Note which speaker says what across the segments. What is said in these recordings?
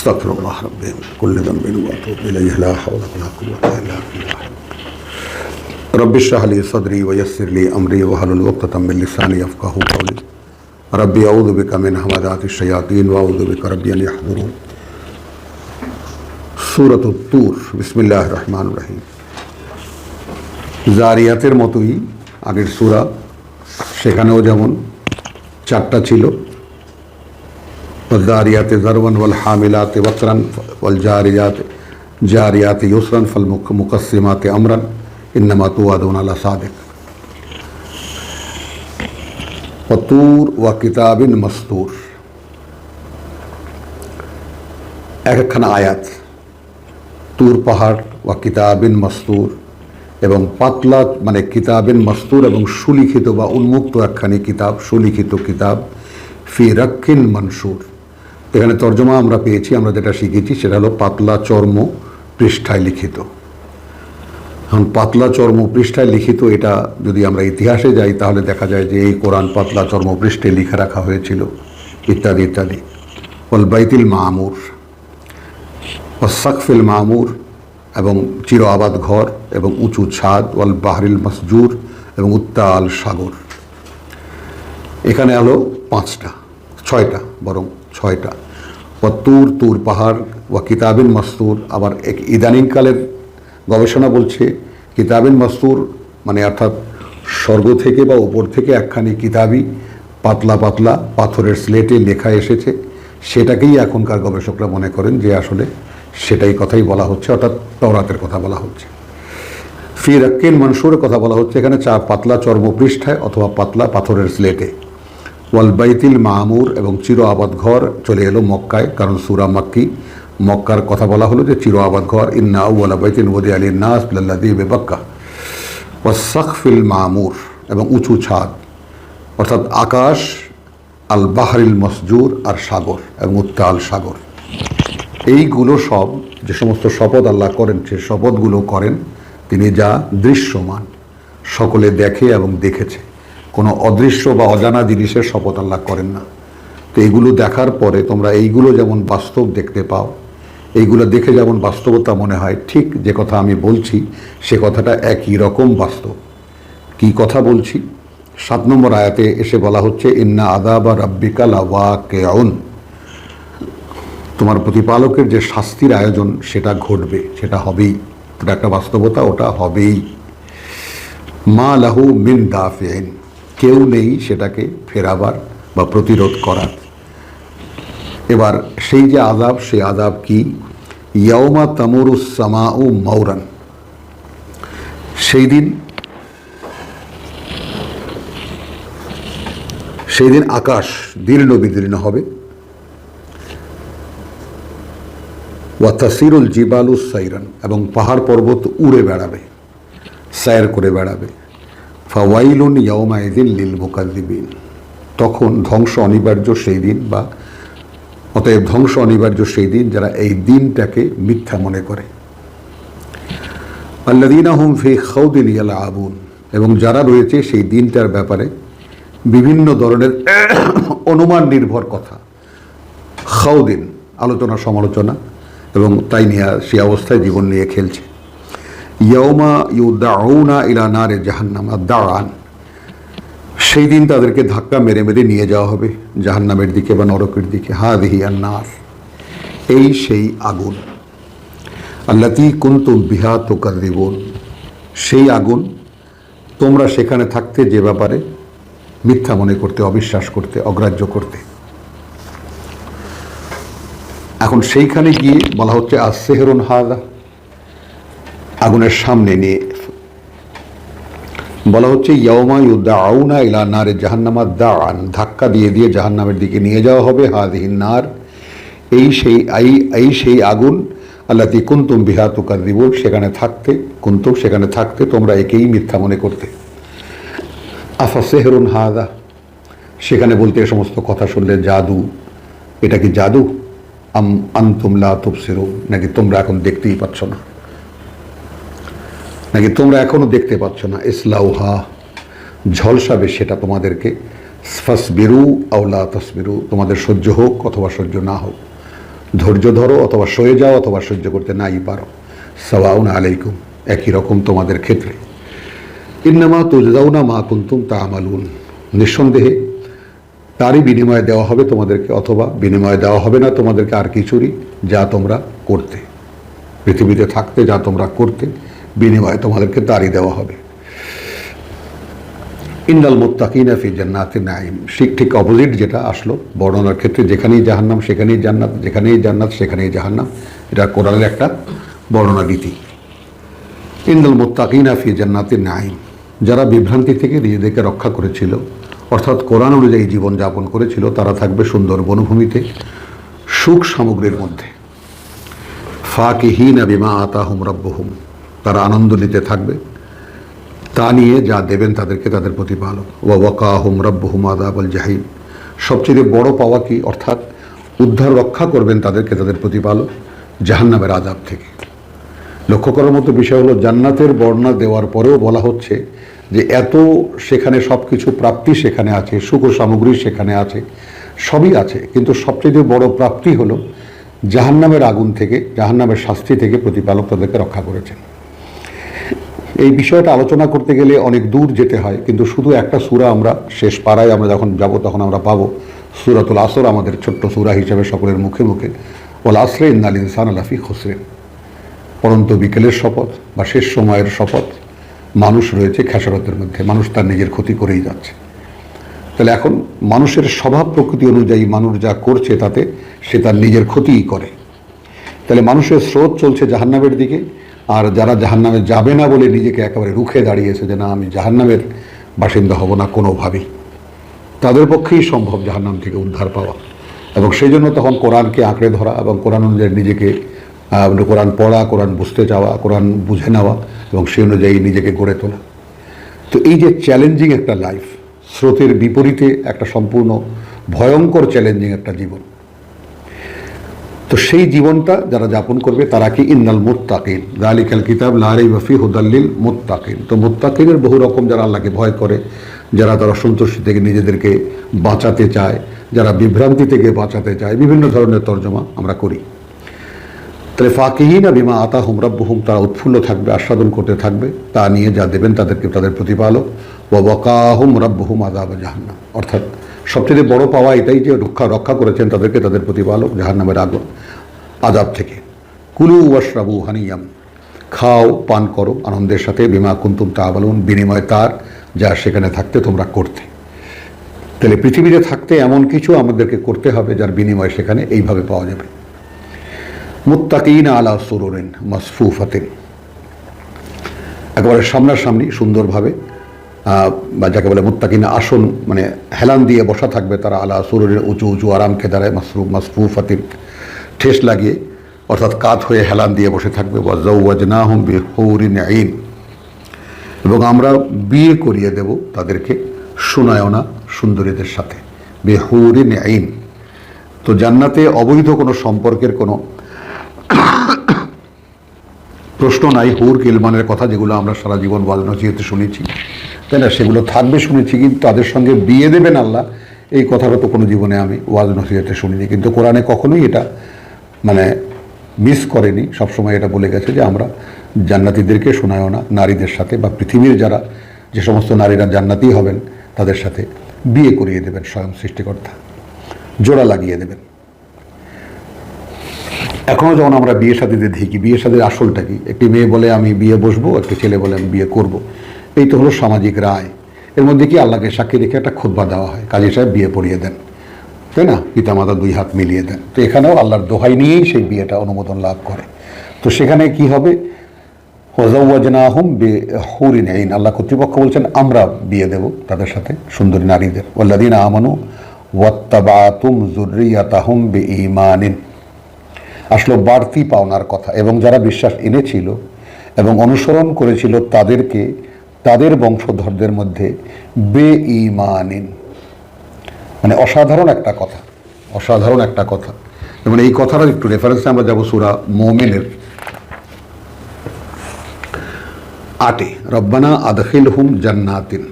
Speaker 1: استغفر الله ربي من كل ذنب واتوب اليه لا حول ولا قوه الا بالله رب اشرح لي صدري ويسر لي امري واحلل عقدة من لساني يفقهوا قولي ربي اعوذ بك من همزات الشياطين واعوذ بك ربي ان يحضرون سورة الطور بسم الله الرحمن الرحيم জারিয়াতের মতোই আগের সূরা সেখানেও যেমন চারটা ছিল والذاريات ذروا والحاملات وقرا والجاريات جاريات يسرا فالمقسمات امرا انما توعدون لصادق وطور وكتاب مستور এক একখানা আয়াত তুর পাহাড় ওয়া কিতাবিন মস্তুর এবং পাতলা মানে কিতাবিন মস্তুর এবং সুলিখিত বা উন্মুক্ত একখানি কিতাব সুলিখিত কিতাব ফি রক্ষিন মনসুর এখানে তর্জমা আমরা পেয়েছি, আমরা যেটা শিখেছি সেটা হলো পাতলা চর্ম পৃষ্ঠায় লিখিত। এখন পাতলা চর্ম পৃষ্ঠায় লিখিত এটা যদি আমরা ইতিহাসে যাই, তাহলে দেখা যায় যে এই কোরআন পাতলা চর্ম পৃষ্ঠে লিখে রাখা হয়েছিল, ইত্যাদি ইত্যাদি। ওয়াল বাইতিল মামুর ওয়াসাকফিল মামুর এবং চির আবাদ ঘর এবং উঁচু ছাদ, ওয়াল বাহরিল মসজুর এবং উত্তাল সাগর। এখানে আলো পাঁচটা, ছয়টা বরং ছয়টা। তুর তুর পাহাড় ও কিতাবিন মস্তুর, আবার এক ইদানিংকালের গবেষণা বলছে, কিতাবিন মস্তুর মানে অর্থাৎ স্বর্গ থেকে বা উপর থেকে একখানি কিতাবই পাতলা পাতলা পাথরের স্লেটে লেখা এসেছে। সেটাকেই এখনকার গবেষকরা মনে করেন যে আসলে সেটাই কথাই বলা হচ্ছে, অর্থাৎ তওরাতের কথা বলা হচ্ছে। ফি রাক্কিন মনসুরের কথা বলা হচ্ছে, এখানে চা পাতলা চর্মপৃষ্ঠায় অথবা পাতলা পাথরের স্লেটে। ওয়াল বাইতিল মামুর এবং চির আবাদ ঘর চলে এলো মক্কায়, কারণ সুরা মাক্কি। মক্কার কথা বলা হলো যে চির আবাদ ঘর, ইন্না আউ্লা বাইতিন ওদি আলী নাস বেবাক্কা। ওয়া সাকফিল মামুর এবং উঁচু ছাদ, অর্থাৎ আকাশ আল বাহারিল মসজুর আর সাগর এবং উত্তাল সাগর। এইগুলো সব, যে সমস্ত শপথ আল্লাহ করেন, সে শপথগুলো করেন, তিনি যা দৃশ্যমান, সকলে দেখে এবং দেখেছে। কোনো অদৃশ্য বা অজানা জিনিসের শপথ আল্লাহ করেন না। তো এইগুলো দেখার পরে তোমরা এইগুলো যেমন বাস্তব দেখতে পাও, এইগুলো দেখে যেমন বাস্তবতা মনে হয়, ঠিক যে কথা আমি বলছি, সে কথাটা একই রকম বাস্তব। কি কথা বলছি? সাত নম্বর আয়াতে এসে বলা হচ্ছে, ইন্না আদা বা রাব্বিকা তোমার প্রতিপালকের যে শাস্তির আয়োজন, সেটা ঘটবে, সেটা হবেই। ওটা একটা বাস্তবতা, ওটা হবেই। মা লাহু মিন দাফেন কেউ নেই সেটাকে ফেরাবার বা প্রতিরোধ করার। এবার সেই যে আদাব সেই আদাব কি? ইয়মা তামরুসামা ও মৌরান সেই দিন সেই দিন আকাশ দীর্ণ বিদীর্ণ হবে। ওয়াতাসিরুল জিবালু সাইরান এবং পাহাড় পর্বত উড়ে বেড়াবে, সায়ের করে বেড়াবে। ফাওয়াইলুন ইয়মাইদিন লিল মুকাদ্দিবিন তখন ধ্বংস অনিবার্য সেই দিন বা অতএব ধ্বংস অনিবার্য সেই দিন যারা এই দিনটাকে মিথ্যা মনে করে। আল্লাদিনা হুম ফি খৌদিন ইয়ালা আবুন এবং যারা রয়েছে সেই দিনটার ব্যাপারে বিভিন্ন ধরনের অনুমান নির্ভর কথা। খাউদিন আলোচনা সমালোচনা এবং তাই নিয়ে সে অবস্থায় জীবন নিয়ে খেলছে। ইয়মা ইউ দাউনা ইলা নারে জাহান্নামা দাঁড়ান সেই দিন তাদেরকে ধাক্কা মেরে মেরে নিয়ে যাওয়া হবে, জাহান্নামের দিকে বা নরকের দিকে। হা দিহি নার এই সেই আগুন। আল্লাতি কুন্তুম বিহা তোকার দিবন সেই আগুন, তোমরা সেখানে থাকতে যে ব্যাপারে মিথ্যা মনে করতে, অবিশ্বাস করতে, অগ্রাহ্য করতে। এখন সেইখানে গিয়ে বলা হচ্ছে, আজ সেহরুন হাদা। আগুনের সামনে নিয়ে বলা হচ্ছে ইয়মা ইউদ্দা আউনা ইলা নারে জাহান্নামা দান ধাক্কা দিয়ে দিয়ে জাহান্নামের দিকে নিয়ে যাওয়া হবে হাদিহিন নার। এই সেই এই সেই আগুন, আল্লাতি কুন্তুম বিহা তুকার দিবন সেখানে থাকতে, কুন্তুম সেখানে থাকতে তোমরা একেই মিথ্যা মনে করতে। আফা সেহরুন হাদা সেখানে বলতে এ সমস্ত কথা শুনলে জাদু, এটা কি জাদু? আম আন্তুমলা তুবসিরু নাকি তোমরা এখন দেখতেই পাচ্ছ না? নাকি তোমরা এখনও দেখতে পাচ্ছ না? ইসলাউহা, ঝলসাবে সেটা তোমাদেরকে। ফাসবিরু আউলা তসবিরু, তোমাদের সহ্য হোক অথবা সহ্য না হোক। ধৈর্য ধরো অথবা সয়ে যাও অথবা সহ্য করতে নাই পারো। সাওয়াউন আলাইকুম, একই রকম তোমাদের ক্ষেত্রে। ইন্নামা তুজদাউনা মা কুন্তুম তা আমালুন নিঃসন্দেহে তারই বিনিময়ে দেওয়া হবে তোমাদেরকে, অথবা বিনিময়ে দেওয়া হবে না তোমাদেরকে আর কিছুরই যা তোমরা করতে। পৃথিবীতে থাকতে যা তোমরা করতে। বিনিময়ে তোমাদেরকে তারই দেওয়া হবে। ইন্দাল মোত্তাকিনা ফি জান্নাতে নাইম ঠিক অপোজিট যেটা আসলো, বর্ণনার ক্ষেত্রে যেখানেই জাহান্নাম, সেখানেই জান্নাত, যেখানেই জান্নাত, সেখানেই জাহান্নাম। এটা কোরআনের একটা বর্ণনা রীতি। ইন্দাল মোত্তাকিনা ফি জান্নাতে নাইম যারা বিভ্রান্তি থেকে নিজেদেরকে রক্ষা করেছিল, অর্থাৎ কোরআন অনুযায়ী জীবনযাপন করেছিল, তারা থাকবে সুন্দর বনভূমিতে, সুখ সামগ্রীর মধ্যে। ফাকিহীন বিমা আতাহুম রব্বহুম। তারা আনন্দ নিতে থাকবে। তা নিয়ে যা দেবেন তাদেরকে তাদের প্রতিপালক। ওয়া ওয়াকাহুম রব্বহুম আদাবল জাহিম। সবচেয়ে বড় পাওয়া কি? অর্থাৎ উদ্ধার রক্ষা করবেন তাদেরকে তাদের প্রতিপালক জাহান্নামের আজাব থেকে। লক্ষ্য করার মতো বিষয় হলো, জান্নাতের বর্ণনা দেওয়ার পরেও বলা হচ্ছে যে এত সেখানে সব কিছু প্রাপ্তি সেখানে আছে, সুখ সামগ্রী সেখানে আছে, সবই আছে। কিন্তু সবচেয়ে বড় প্রাপ্তি হলো, জাহান্নামের আগুন থেকে, জাহান্নামের শাস্তি থেকে প্রতিপালক তাদেরকে রক্ষা করেছেন। এই বিষয়টা আলোচনা করতে গেলে অনেক দূর যেতে হয়, কিন্তু শুধু একটা সুরা আমরা শেষ পাড়ায় আমরা যখন যাব তখন আমরা পাবো। সুরাতুল আসর আমাদের ছোট্ট সুরা হিসেবে সকলের মুখে মুখে। ওল আসরে ইন্নাল ইনসান আলাফি খুসরেন। পরন্ত বিকেলের শপথ বা শেষ সময়ের শপথ। মানুষ রয়েছে খেসারতের মধ্যে, মানুষ তার নিজের ক্ষতি করেই যাচ্ছে। তাহলে এখন মানুষের স্বভাব প্রকৃতি অনুযায়ী মানুষ যা করছে তাতে সে তার নিজের ক্ষতিই করে। তাহলে মানুষের স্রোত চলছে জাহান্নামের দিকে। আর যারা জাহান্নামে যাবে না বলে নিজেকে একেবারে রুখে দাঁড়িয়েছে যে না আমি জাহান্নামের বাসিন্দা হব না কোনোভাবেই তাদের পক্ষেই সম্ভব জাহান্নাম থেকে উদ্ধার পাওয়া। এবং সেই জন্য তখন কোরআনকে আঁকড়ে ধরা এবং কোরআন অনুযায়ী নিজেকে আহ, কোরআন পড়া কোরআন বুঝতে চাওয়া কোরআন বুঝে নেওয়া এবং সেই অনুযায়ী নিজেকে গড়ে তোলা। তো এই যে চ্যালেঞ্জিং একটা লাইফ স্রোতের বিপরীতে একটা সম্পূর্ণ ভয়ঙ্কর চ্যালেঞ্জিং একটা জীবন। তো সেই জীবনটা যারা যাপন করবে তারা কি ইন্নাল মুত্তাকিন। গালিকাল কিতাব লারি ওয়ফি হুদাল্লিল মুত্তাকিন। তো মুত্তাকিনের বহু রকম যারা আল্লাহকে ভয় করে, যারা তারা সন্তুষ্টি থেকে নিজেদেরকে বাঁচাতে চায়, যারা বিভ্রান্তি থেকে বাঁচাতে চায়, বিভিন্ন ধরনের তর্জমা আমরা করি। তাহলে ফাকিহীন বিমা আতা হুম রব্বহুম, তারা উৎফুল্ল থাকবে, আস্বাদন করতে থাকবে, তা নিয়ে যা দেবেন তাদেরকে তাদের প্রতিপালক। ও বকাহুম রব্বহুম আদাব জাহান্নাম। অর্থাৎ সবচেয়ে বড় পাওয়া এটাই যে রক্ষা রক্ষা করেছেন তাদেরকে তাদের প্রতিপালক জাহান্নামের আগুন আজাব থেকে। কুলু ওয়াশরাবু হানিয়াম, খাও, পান করো, আনন্দের সাথে, বিমা কুন্তুম তা তাহবালুন বিনিময় তার, যা সেখানে থাকতে তোমরা করতে। তাহলে পৃথিবীতে থাকতে এমন কিছু আমাদেরকে করতে হবে যার বিনিময় সেখানে এইভাবে পাওয়া যাবে। মুত্তাকিন আলা সুরুরিন মাসফুফাতিন। একেবারে সামনাসামনি সুন্দরভাবে বা যাকে বলে মুত্তাকিন আসন মানে হেলান দিয়ে বসা থাকবে তারা আলা সুরুরের উঁচু উঁচু আরাম কেদারায় মাসরুফ মাসফুফাতিন ঠেস লাগিয়ে, অর্থাৎ কাত হয়ে হেলান দিয়ে বসে থাকবে। আইন এবং আমরা বিয়ে করিয়ে দেব তাদেরকে সুনায়না সুন্দরীদের সাথে। বেহুরিন আইন তো জান্নাতে অবৈধ কোনো সম্পর্কের কোনো প্রশ্ন নাই, হুর কিলমানের কথা যেগুলো আমরা সারা জীবন ওয়াজ নসিহতে শুনেছি। তাই না? সেগুলো থাকবে, শুনেছি, কিন্তু তাদের সঙ্গে বিয়ে দেবেন আল্লাহ। এই কথাটা তো কোনো জীবনে আমি ওয়াজ নসিহতে শুনিনি, কিন্তু কোরআনে কখনোই এটা মানে মিস করেনি। সবসময় এটা বলে গেছে যে আমরা জান্নাতিদেরকে শোনায়ও না, নারীদের সাথে বা পৃথিবীর যারা যে সমস্ত নারীরা জান্নাতি হবেন, তাদের সাথে বিয়ে করিয়ে দেবেন স্বয়ং সৃষ্টিকর্তা। জোড়া লাগিয়ে দেবেন। এখনও যখন আমরা বিয়ে শাদিতে দেখি, বিয়ে শাদির আসলটা কি? একটি মেয়ে বলে আমি বিয়ে বসবো, একটি ছেলে বলে আমি বিয়ে করব। এই তো হলো সামাজিক রায়। এর মধ্যে কি আল্লাহকে সাক্ষী রেখে একটা খুতবা দেওয়া হয়? কাজী সাহেব বিয়ে পড়িয়ে দেন। তাই না? পিতামাতা দুই হাত মিলিয়ে দেন। তো এখানেও আল্লাহর দোহাই নিয়েই সেই বিয়েটা অনুমোদন লাভ করে। তো সেখানে কি হবে? হজাউজনাহম বে হরিন আইন। আল্লাহ কর্তৃপক্ষ বলছেন, আমরা বিয়ে দেব তাদের সাথে, সুন্দরী নারীদের। ওল্লাদিন আমানু ওয়াত্তাবাতুম জুরিয়াতাহুম বে ইমানিন আসলো বাড়তি পাওনার কথা। এবং যারা বিশ্বাস এনেছিল এবং অনুসরণ করেছিল তাদেরকে তাদের বংশধরদের মধ্যে বে ইমানিন মানে অসাধারণ একটা কথা, অসাধারণ একটা কথা। এবং এই কথাটার একটু রেফারেন্সে আমরা যাব সুরা মোমেনের আটে। রব্বানা আদখিল হুম জান্নাতিন।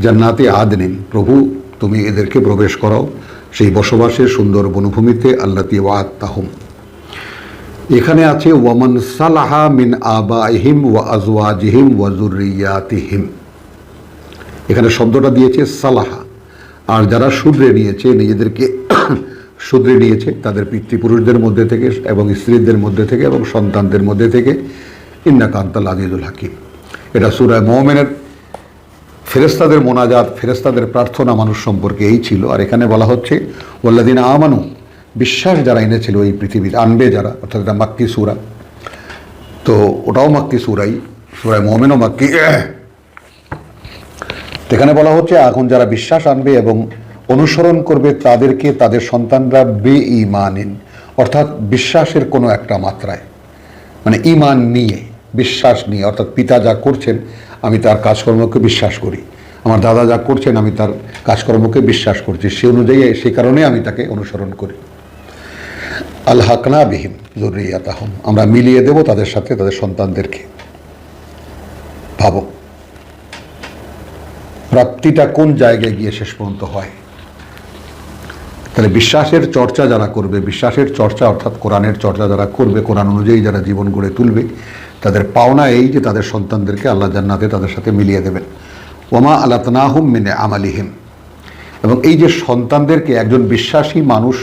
Speaker 1: জান্নাতে আদনিন প্রভু, তুমি এদেরকে প্রবেশ করাও সেই বসবাসের সুন্দর বনভূমিতে আল্লাতি ওয়াত তাহুম এখানে আছে, ওয়ামান সালাহা মিন আবাহিম ওয়া আজওয়াজিহিম ওয়া জুরিয়াতিহিম এখানে শব্দটা দিয়েছে সালাহা। আর যারা শুধরে নিয়েছে, নিজেদেরকে শুধরে নিয়েছে, তাদের পিতৃপুরুষদের মধ্যে থেকে এবং স্ত্রীদের মধ্যে থেকে এবং সন্তানদের মধ্যে থেকে ইন্না কান্তাল আজিজুল হাকিম। এটা সুরায় মোহামেনের ফেরেস্তাদের মোনাজাত ফেরেস্তাদের প্রার্থনা মানুষ সম্পর্কে এই ছিল। আর এখানে বলা হচ্ছে ওল্লাদিন আমানু বিশ্বাস যারা এনেছিল এই পৃথিবীর আনবে যারা, অর্থাৎ এটা মাক্কি সুরা। তো ওটাও মাক্কি সুরাই, সুরায় মোমেনও মাক্কি। এখানে বলা হচ্ছে, এখন যারা বিশ্বাস আনবে এবং অনুসরণ করবে তাদেরকে, তাদের সন্তানরা বে ইমানিন অর্থাৎ বিশ্বাসের কোনো একটা মাত্রায়। মানে ইমান নিয়ে, বিশ্বাস নিয়ে, অর্থাৎ পিতা যা করছেন, আমি তার কাজকর্মকে বিশ্বাস করি। আমার দাদা যা করছেন, আমি তার কাজকর্মকে বিশ্বাস করছি। সে অনুযায়ী, সে কারণে আমি তাকে অনুসরণ করি। আল হাকনা বিহীন জরুরিয়াতাহম। আমরা মিলিয়ে দেব তাদের সাথে, তাদের সন্তানদেরকে। ভাবো, প্রাপ্তিটা কোন জায়গায় গিয়ে শেষ পর্যন্ত হয়? তাহলে বিশ্বাসের চর্চা যারা করবে, বিশ্বাসের চর্চা অর্থাৎ কোরআনের চর্চা যারা করবে, কোরআন অনুযায়ী যারা জীবন গড়ে তুলবে, তাদের পাওনা এই যে তাদের সন্তানদেরকে আল্লাহ জান্নাতে তাদের সাথে মিলিয়ে দেবেন। ওমা আলাতনাহুম মিনে আমালিহিম। এবং এই যে সন্তানদেরকে একজন বিশ্বাসী মানুষ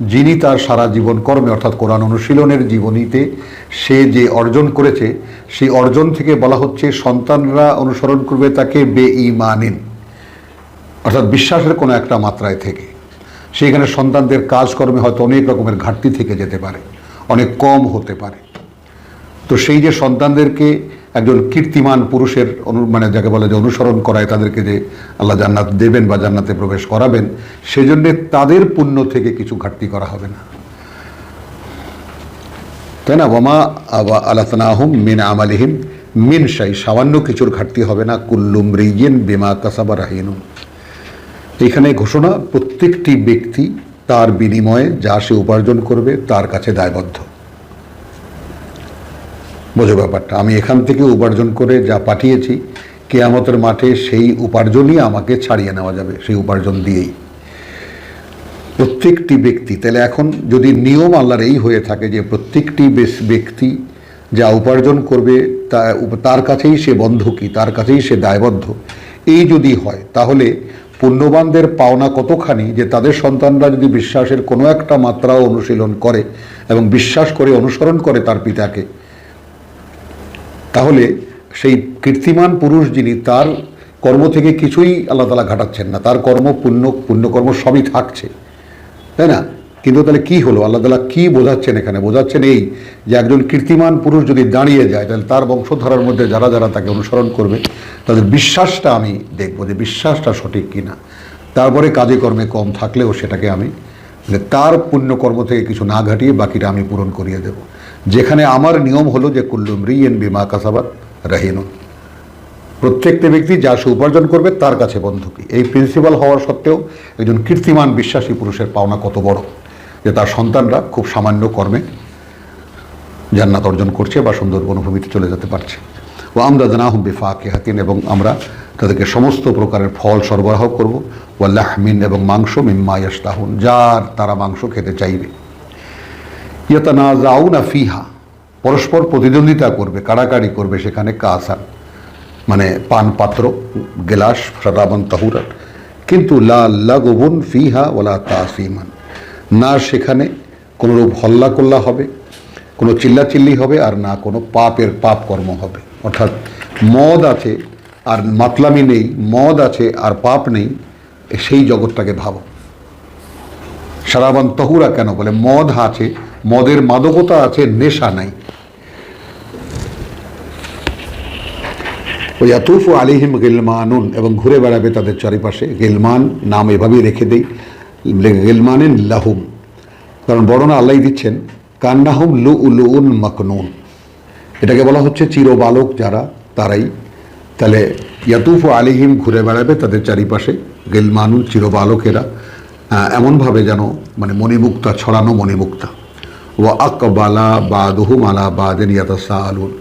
Speaker 1: যিনি তার সারা জীবন কর্মে, অর্থাৎ কোরআন অনুশীলনের জীবনীতে সে যে অর্জন করেছে, সেই অর্জন থেকে বলা হচ্ছে সন্তানরা অনুসরণ করবে তাকে বে ইমানিন অর্থাৎ বিশ্বাসের কোনো একটা মাত্রায় থেকে। সেইখানে সন্তানদের কাজকর্মে হয়তো অনেক রকমের ঘাটতি থেকে যেতে পারে, অনেক কম হতে পারে। তো সেই যে সন্তানদেরকে একজন কীর্তিমান পুরুষের অনু মানে যাকে বলে যে অনুসরণ করায় তাদেরকে যে আল্লাহ জান্নাত দেবেন বা জান্নাতে প্রবেশ করাবেন, সেজন্যে তাদের পুণ্য থেকে কিছু ঘাটতি করা হবে না। তাই না? ওমা আবা আলাতনাহম মিন আমালিহিম, মিন শাই, সামান্য কিছুর ঘাটতি হবে না কুল্লুম রিয়েন বেমা কাসাবা রাহিনুম এখানে ঘোষণা, প্রত্যেকটি ব্যক্তি তার বিনিময়ে যা সে উপার্জন করবে তার কাছে দায়বদ্ধ। বোঝো ব্যাপারটা। আমি এখান থেকে উপার্জন করে যা পাঠিয়েছি, কেয়ামতের মাঠে সেই উপার্জনই আমাকে ছাড়িয়ে নেওয়া যাবে, সেই উপার্জন দিয়েই। প্রত্যেকটি ব্যক্তি, তাহলে এখন যদি নিয়ম আল্লাহর এই হয়ে থাকে যে প্রত্যেকটি বেশ- ব্যক্তি যা উপার্জন করবে, তা তার কাছেই সে বন্ধকি তার কাছেই সে দায়বদ্ধ? এই যদি হয়, তাহলে পুণ্যবানদের পাওনা কতখানি যে তাদের সন্তানরা যদি বিশ্বাসের কোনো একটা মাত্রাও অনুশীলন করে এবং বিশ্বাস করে, অনুসরণ করে তার পিতাকে তাহলে সেই কীর্তিমান পুরুষ যিনি, তার কর্ম থেকে কিছুই আল্লাহ তালা ঘাটাচ্ছেন না। তার কর্ম, পুণ্য, পুণ্যকর্ম সবই থাকছে। তাই না? কিন্তু তাহলে কি হলো? আল্লাহ তালা কী বোঝাচ্ছেন এখানে? বোঝাচ্ছেন এই যে একজন কীর্তিমান পুরুষ যদি দাঁড়িয়ে যায়, তাহলে তার বংশধারার মধ্যে যারা যারা তাকে অনুসরণ করবে, তাদের বিশ্বাসটা আমি দেখব যে বিশ্বাসটা সঠিক কিনা তারপরে কাজে কর্মে কম থাকলেও সেটাকে আমি তার পুণ্যকর্ম থেকে কিছু না ঘাটিয়ে বাকিটা আমি পূরণ করিয়ে দেব। যেখানে আমার নিয়ম হলো যে কুল্লুম রি রিয়েন বিমা কাসাবাত রাহিনুন প্রত্যেকটা ব্যক্তি যা সে উপার্জন করবে তার কাছে বন্ধকি। এই প্রিন্সিপাল হওয়ার সত্ত্বেও একজন কীর্তিমান বিশ্বাসী পুরুষের পাওনা কত বড় যে তার সন্তানরা খুব সামান্য কর্মে জান্নাত অর্জন করছে বা সুন্দর বনভূমিতে চলে যেতে পারছে। ও আমরা জানাহম বেফাকে হাতিন এবং আমরা তাদেরকে সমস্ত প্রকারের ফল সরবরাহ করব। ওয়াল্লাহমিন এবং মাংস মিম্মা ইয়াস্তাহুন যার তারা মাংস খেতে চাইবে। ইয়াতানা জাউনা ফিহা। পরস্পর প্রতিদ্বন্দ্বিতা করবে, কাড়াকাড়ি করবে, সেখানে কাসান মানে পান পাত্র গেলাস সদাবন তাহুরান কিন্তু লা লাগবুন ফিহা ওলা তাসিমান। না সেখানে কোনোরূপ হল্লা কল্লা হবে, কোনো চিল্লাচিল্লি হবে, আর না কোনো পাপের পাপ কর্ম হবে। অর্থাৎ মদ আছে আর মাতলামি নেই, মদ আছে আর পাপ নেই, সেই জগৎটাকে ভাবো। সারাবান তহুরা কেন বলে, মদ আছে মদের মাদকতা আছে, নেশা নাই। ওই আতুফ আলিহিম গেলমানুন, এবং ঘুরে বেড়াবে তাদের চারিপাশে। গেলমান নাম এভাবেই রেখে দেই, গেলমানেন লাহুম। কারণ বর্ণনা আল্লাহ দিচ্ছেন, কান্নাহুম লু উলুন মকনুন। এটাকে বলা হচ্ছে চিরবালক যারা, তারাই। তাহলে ইয়াতুফ আলিহিম ঘুরে বেড়াবে তাদের চারিপাশে, গেলমানুন চিরবালকেরা। এমনভাবে যেন মানে মণিমুক্তা, ছড়ানো মণিমুক্তা। ও আকবালা বা দুহুম আলা বাদেন ইয়াতাসা আলুন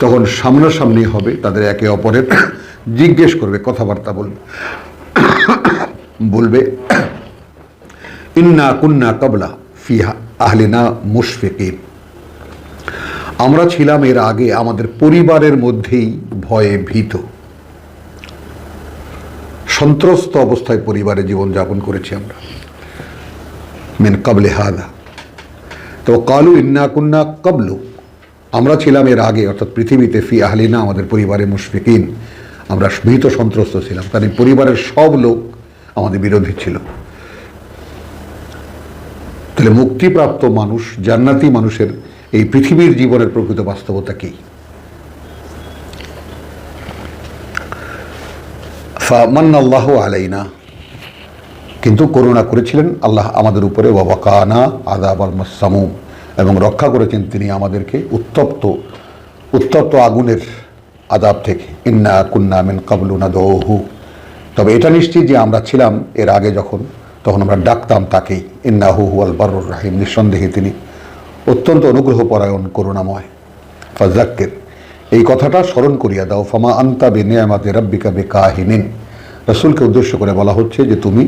Speaker 1: তখন সামনাসামনি হবে তাদের একে অপরের জিজ্ঞেস করবে, কথাবার্তা বলবে। বলবে, ইন্না কুন্না কবলা ফিহা আহলিনা মুশফিকিন। আমরা ছিলাম এর আগে আমাদের পরিবারের মধ্যেই ভয়ে ভীত। সন্ত্রস্ত অবস্থায় পরিবারে জীবনযাপন করেছি আমরা। মেন কাবলে হাদা। তো কালু ইন্না কুন্না কাবলু। আমরা ছিলাম এর আগে, অর্থাৎ পৃথিবীতে ফি আহলিনা, আমাদের পরিবারে মুশফিকিন। আমরা ভীত সন্ত্রস্ত ছিলাম, কারণ পরিবারের সব লোক আমাদের বিরোধী ছিল। তাহলে মুক্তিপ্রাপ্ত মানুষ, জান্নাতি মানুষের এই পৃথিবীর জীবনের প্রকৃত বাস্তবতা কি? আল্লাহ আলাইনা কিন্তু করুণা করেছিলেন আল্লাহ আমাদের উপরে ওয়াকানা আদাব আল মাসামু এবং রক্ষা করেছেন তিনি আমাদেরকে উত্তপ্ত উত্তপ্ত আগুনের আদাব থেকে। ইন্না কুন্না মিন কাবলুনা দৌহু তবে এটা নিশ্চিত যে আমরা ছিলাম এর আগে যখন, তখন আমরা ডাকতাম তাকেই। ইন্না হু আল বারুর রাহিম, নিঃসন্দেহে তিনি অত্যন্ত অনুগ্রহ পরায়ণ করুণাময়। ফাজাক্কের এই কথাটা স্মরণ করিয়া দাও, ফামা আন্তা বে নেয়ামাতে রব্বিকা বে কাহিনিন রসুলকে উদ্দেশ্য করে বলা হচ্ছে যে তুমি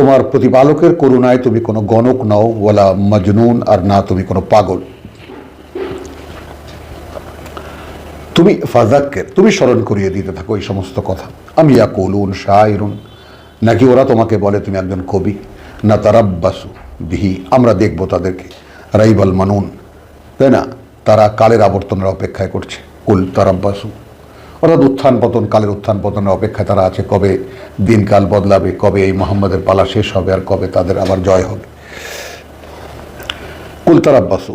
Speaker 1: তোমার প্রতিপালকের করুণায় তুমি কোনো গণক নাও, ওয়ালা মজনুন, আর না তুমি কোনো পাগল। তুমি ফাজাক্কের, তুমি স্মরণ করিয়ে দিতে থাকো এই সমস্ত কথা। আমি ইয়া কলুন শাহরুন নাকি ওরা তোমাকে বলে, তুমি একজন কবি? না, তারাব্বাসু বিহি, আমরা দেখব তাদেরকে। রাইবাল মানুন। তাই না? তারা কালের আবর্তনের অপেক্ষায় করছে। কুল তারাব্বাসু। অর্থাৎ উত্থান পতন, কালের উত্থান পতনের অপেক্ষায় তারা আছে কবে দিনকাল বদলাবে, কবে এই মোহাম্মদের পালা শেষ হবে আর কবে তাদের আবার জয় হবে। কুল তারাব্বাসু,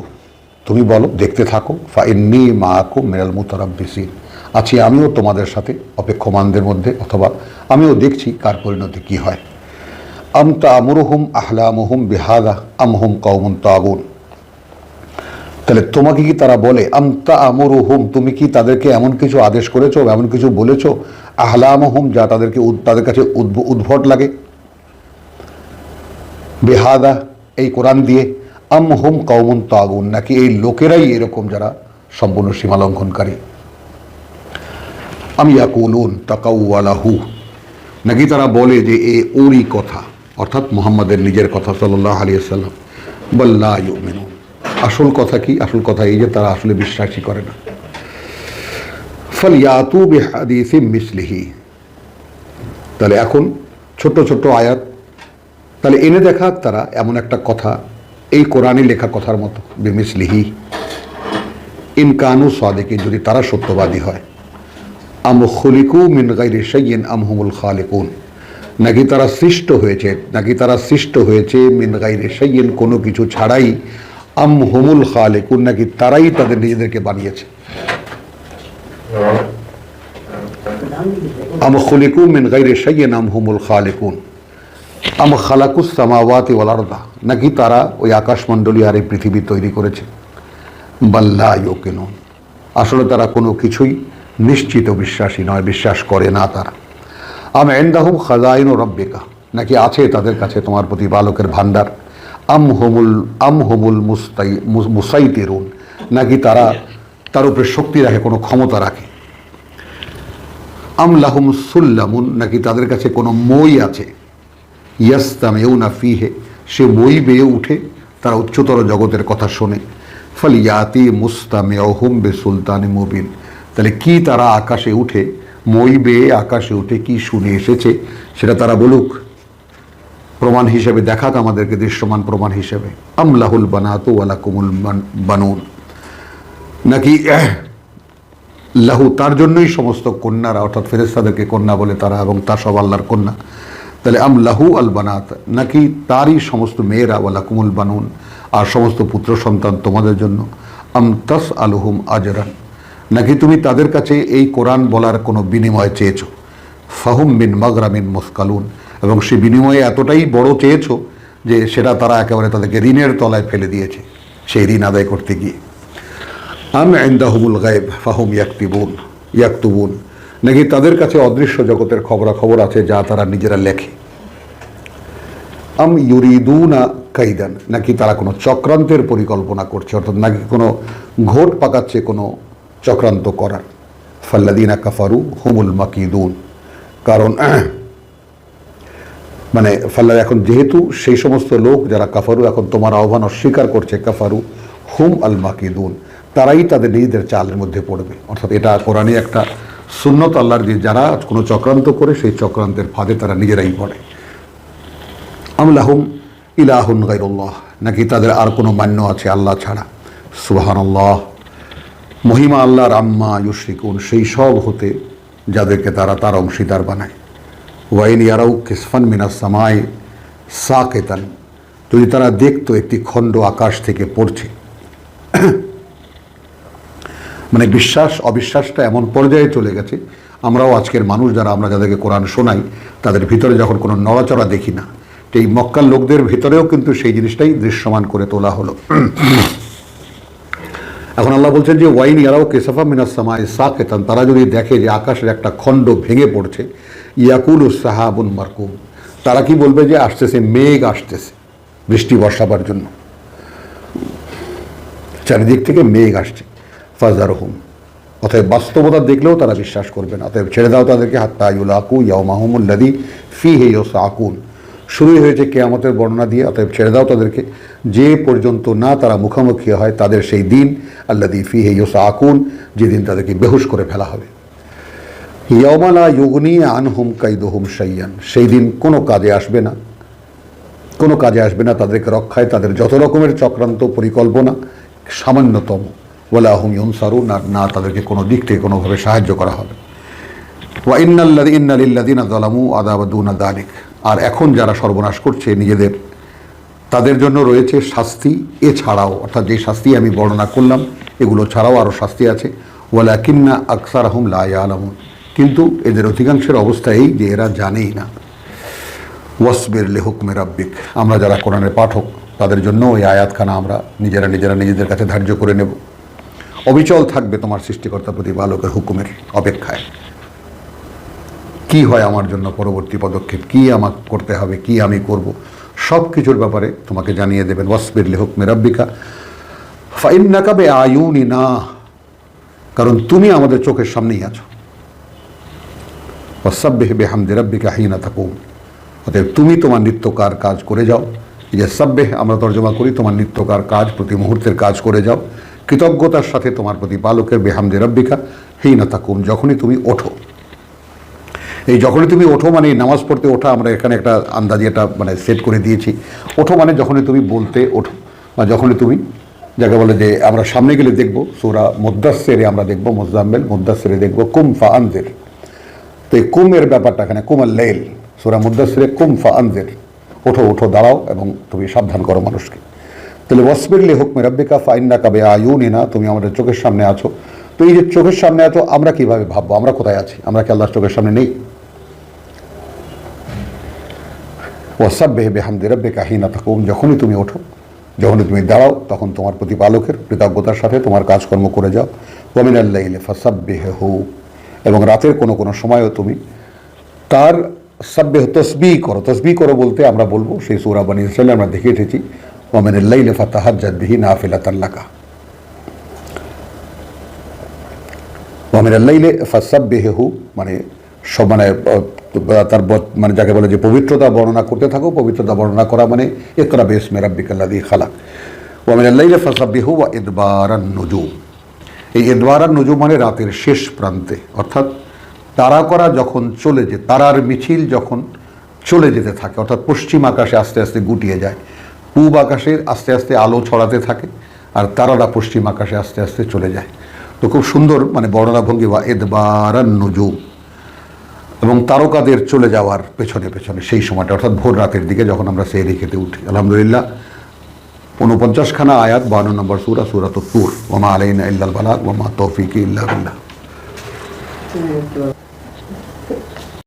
Speaker 1: তুমি বলো, দেখতে থাকো, ফাইন্নি মা আকু মেরাল মুতারাব্বিসিন। আছি আমিও তোমাদের সাথে অপেক্ষমানদের মধ্যে, অথবা আমিও দেখছি কার পরিণতি কী হয়। আম তা আমরুহুম আহলামুহুম বিহাদা আমহুম কৌমুন তাগুন। তাহলে তোমাকে কি তারা বলে, আমতা আমর আমরুহুম তুমি কি তাদেরকে এমন কিছু আদেশ করেছ এমন কিছু বলেছ? আহলামহুম, যা তাদেরকে তাদের কাছে উদ্ভ- উদ্ভট লাগে। বেহাদা, এই কোরআন দিয়ে আম হুম কৌমুন তাগুন নাকি এই লোকেরাই এরকম যারা সম্পূর্ণ সীমা সীমালঙ্ঘনকারী আমি ইয়াকুলুন তাকাউওয়ালাহু নাকি তারা বলে যে এ ওরই কথা, অর্থাৎ মোহাম্মদের নিজের কথা সাল্লাহ আলিয়া সাল্লাম বল্লা ইউমিনুন আসল কথা কি? আসল কথা এই যে তারা আসলে বিশ্বাসই করে না। ফল বেহাদিসি মিসলিহি। তাহলে এখন ছোট্ট ছোট্ট আয়াত। তাহলে এনে দেখা তারা এমন একটা কথা এই কোরআনে লেখা কথার মতো, বেমিসলিহি। ইনকানু সাদেকে যদি তারা সত্যবাদী হয়। আম খলিকু মিন গাইরে সাইয়েন আম হুমুল খালিকুন। নাকি তারা সৃষ্ট হয়েছে, নাকি তারা সৃষ্ট হয়েছে মিন গাইরে সাইয়েন কোনো কিছু ছাড়াই আম হুমুল খালিকুন, নাকি তারাই তাদের নিজেদেরকে বানিয়েছে? আম খলিকু মিন গাইরে সাইয়েন আম হুমুল খালিকুন। আম খালাকুস সামাওয়াতি ওয়াল আরদা। নাকি তারা ওই আকাশমণ্ডলী আর এই পৃথিবী তৈরি করেছে? বাল্লা ইউকিনুন। আসলে তারা কোনো কিছুই নিশ্চিত বিশ্বাসী নয়, বিশ্বাস করে না তারা। আম এন্দাহুম খাজাইন ও রব্বিকা। নাকি আছে তাদের কাছে তোমার প্রতিপালকের ভান্ডার আম হোমুল আম হোমুল মুস্তাই মুস- মুসাইতিরুন। নাকি তারা, তার উপরে শক্তি রাখে, কোনো ক্ষমতা রাখে? আম লাহুম সুল্লামুন, নাকি তাদের কাছে কোনো মই আছে? ইয়াস্তামেউনা ফিহে, সে মই বেয়ে উঠে, তারা উচ্চতর জগতের কথা শোনে। ফলে ইয়াতি মুস্তামেহুম বে সুলতানি মুবিন। তাহলে কি তারা আকাশে উঠে, মই বেয়ে আকাশে উঠে কি শুনে এসেছে, সেটা তারা বলুক। প্রমাণ হিসেবে দেখাক আমাদেরকে দৃশ্যমান প্রমাণ হিসেবে। আমলাহুল বানাতু ওয়ালা কুমুল বানুন। নাকি লাহু তার জন্যই সমস্ত কন্যারা, অর্থাৎ ফেরেস্তাদেরকে কন্যা বলে তারা এবং তা সব আল্লাহর কন্যা। তাহলে আম লাহু আল বানাত, নাকি তারই সমস্ত মেয়েরা ওয়ালা কুমুল বানুন, আর সমস্ত পুত্র সন্তান তোমাদের জন্য? আম তাস আলহুম আজরান। নাকি তুমি তাদের কাছে এই কোরআন বলার কোনো বিনিময় চেয়েছো? ফাহুম বিন মাগরামিন মুসকালুন। এবং সে বিনিময়ে এতটাই বড় চেয়েছ যে সেটা তারা একেবারে তাদেরকে ঋণের তলায় ফেলে দিয়েছে, সেই ঋণ আদায় করতে গিয়ে। আম ইন্দাহুমুল গায়েব, ফাহুম ইয়াকতিবুন, ইয়াকতুবুন। নাকি তাদের কাছে অদৃশ্য জগতের খবরাখবর আছে যা তারা নিজেরা লেখে? আম ইউরিদুনা কাইদান। নাকি তারা কোনো চক্রান্তের পরিকল্পনা করছে, অর্থাৎ নাকি কোনো ঘোট পাকাচ্ছে কোনো চক্রান্ত করার? ফাল্লাদিনা কাফারু, হুমুল মাকিদুন। কারণ মানে ফাল্লা এখন যেহেতু সেই সমস্ত লোক যারা কাফারু, এখন তোমার আহ্বান অস্বীকার করছে কাফারু, হুম আল মাকিদুন তারাই তাদের নিজেদের চালের মধ্যে পড়বে। অর্থাৎ এটা কোরআনে একটা সুন্নত আল্লাহর যে যারা কোনো চক্রান্ত করে, সেই চক্রান্তের ফাঁদে তারা নিজেরাই পড়ে। আমলাহুম ইলাহুন গাইরুল্লাহ নাকি তাদের আর কোনো মান্য আছে আল্লাহ ছাড়া? সুবাহান আল্লাহ মহিমা আল্লাহর আম্মা ইউশরিকুন, সেই সব হতে যাদেরকে তারা তার অংশীদার বানায়। ওয়াইন ইয়ারাউ কিসফান মিনাস সামায় সাকেতান। যদি তারা দেখতো একটি খণ্ড আকাশ থেকে পড়ছে। মানে বিশ্বাস, অবিশ্বাসটা এমন পর্যায়ে চলে গেছে। আমরাও আজকের মানুষ যারা আমরা যাদেরকে কোরআন শোনাই, তাদের ভিতরে যখন কোনো নড়াচড়া দেখি না এই মক্কার লোকদের ভিতরেও কিন্তু সেই জিনিসটাই দৃশ্যমান করে তোলা হলো। এখন আল্লাহ বলছেন যে, ওয়াইন ইয়ারাও কেসাফা মিনাস সামায় সাকেতান তারা যদি দেখে যে আকাশের একটা খণ্ড ভেঙে পড়ছে ইয়াকুল সাহাবুন মারকুম। তারা কি বলবে যে আসতেছে, মেঘ আসতেছে, বৃষ্টি বর্ষাবার জন্য। চারিদিক থেকে মেঘ আসছে। ফাজার হুম অতএব বাস্তবতা দেখলেও তারা বিশ্বাস করবে না। অতএব ছেড়ে দাও তাদেরকে। হাত্তা ইউলাকু ইয়ামাহমুল্লাদি ফি হে আকুন শুরুই হয়েছে কেয়ামতের বর্ণনা দিয়ে। অতএব ছেড়ে দাও তাদেরকে। যে পর্যন্ত না তারা মুখোমুখি হয়, তাদের সেই দিন আল্লাদি ফি হে আকুন যেদিন তাদেরকে বেহুশ করে ফেলা হবে। ইয়মালা ইউগনি আনহুম কাইদুহুম সাইয়ান সেই দিন কোনো কাজে আসবে না। কোনো কাজে আসবে না তাদেরকে রক্ষায়, তাদের যত রকমের চক্রান্ত পরিকল্পনা, সামান্যতম। বলে আহম ইউনসারুন, আর না তাদেরকে কোনো দিক থেকে কোনোভাবে সাহায্য করা হবে। ওয়া ইন্নাল্লাদি ইন্নালিল্লাদিনা দলামু আদাবাদুনা দালিক আর এখন যারা সর্বনাশ করছে নিজেদের, তাদের জন্য রয়েছে শাস্তি। এছাড়াও, অর্থাৎ যে শাস্তি আমি বর্ণনা করলাম, এগুলো ছাড়াও আরও শাস্তি আছে। ওয়ালা কিন্না আকসার আহম লা আলামুন কিন্তু এদের অধিকাংশের অবস্থা এই যে এরা জানেই না। ওয়াসবির লেহুকমে রাব্বিক। আমরা যারা কোরআনের পাঠক, তাদের জন্য ওই আয়াতখানা আমরা নিজেরা নিজেরা নিজেদের কাছে ধার্য করে নেব। অবিচল থাকবে তোমার সৃষ্টিকর্তা প্রতি বালকের হুকুমের অপেক্ষায়। কি হয় আমার জন্য পরবর্তী পদক্ষেপ? কি আমাকে করতে হবে? কি আমি করব? সব কিছুর ব্যাপারে তোমাকে জানিয়ে দেবেন ওয়াসবির লেহুকমে রাব্বিকা। ফাইন্নাকাবে আয়ুনি না কারণ তুমি আমাদের চোখের সামনেই আছো। ওয়াসাব্বেহ বেহামদে রাব্বিকা হিনা তাকুম। অতএব তুমি তোমার নিত্যকার কাজ করে যাও। এই যে সাব্বেহ, আমরা তর্জমা করি, তোমার নিত্যকার কাজ প্রতি মুহূর্তের কাজ করে যাও। কৃতজ্ঞতার সাথে তোমার প্রতি বালকের বেহামদে রব্বিকা হিনা তাকুম, যখনই তুমি ওঠো। এই যখনই তুমি ওঠো মানে নামাজ পড়তে ওঠা, আমরা এখানে একটা আন্দাজি একটা মানে সেট করে দিয়েছি। ওঠো মানে যখনই তুমি বলতে ওঠো বা যখনই তুমি যাকে বলে যে আমরা সামনে গেলে দেখব, সোরা মুদাসেরে আমরা দেখব, মোজাম্মেল মুদাসেরে দেখব, কুম ফা আনদের এই কুমের ব্যাপারটা এখানে, কুমার লেল সোরা মুদাসিরে কুম ফা আনদের ওঠো ওঠো, দাঁড়াও এবং তুমি সাবধান করো মানুষকে। তাহলে ওয়াসবিরলি হুকমে রব্বিকা ফাইন্না কাবে আয়ুনি না তুমি আমাদের চোখের সামনে আছো। তো এই যে চোখের সামনে আছো, আমরা কীভাবে ভাববো? আমরা কোথায় আছি? আমরা কি আল্লাহর চোখের সামনে নেই? ওয়াসাব্বেহ বেহামদি রব্বিকা হিনা তাকুম, যখনই তুমি ওঠো, যখনই তুমি দাঁড়াও, তখন তোমার প্রতিপালকের কৃতজ্ঞতার সাথে তোমার কাজকর্ম করে যাও। ওমিন আল্লাহ ফাসাব্বেহ। হু এবং রাতের কোনো কোনো সময়ও তুমি তার সাব্যে তসবি করো। তসবি করো বলতে আমরা বলব, সেই সৌরা বানী ইসরায়েলে আমরা দেখে এসেছি ওমেন লাইলে ফাতাহাজ্জাদ বিহি নাফিলা তাল্লাকা ওমেন লাইলে ফাসাব্বিহু মানে সব মানে তার ব- মানে যাকে বলে যে পবিত্রতা বর্ণনা করতে থাকো, পবিত্রতা বর্ণনা করা মানে একরা বেশ মেরাব্বিকাল্লাদি খালাক। ওমেন লাইলে ফাসাব্বিহু ওয়া ইদবারান নুজুম। এই এদওয়ারার নজুম মানে রাতের শেষ প্রান্তে। অর্থাৎ তারা করা যখন চলে যে তারার মিছিল যখন চলে যেতে থাকে, অর্থাৎ পশ্চিম আকাশে আস্তে আস্তে গুটিয়ে যায়। পূব আকাশে আস্তে আস্তে আলো ছড়াতে থাকে আর তারারা পশ্চিম আকাশে আস্তে আস্তে চলে যায়। তো খুব সুন্দর মানে বর্ণনা ভঙ্গি বা এদবারান নজুম। এবং তারকাদের চলে যাওয়ার পেছনে পেছনে সেই সময়টা, অর্থাৎ ভোর রাতের দিকে যখন আমরা সেই খেতে উঠি। আলহামদুলিল্লাহ উনপঞ্চাশখানা আয়াত বারো নম্বর সুরা সুরাত তুর। ওমা আলাইনা ইল্লাল বালাগ, ওমা তৌফিক ইল্লা বিল্লাহ।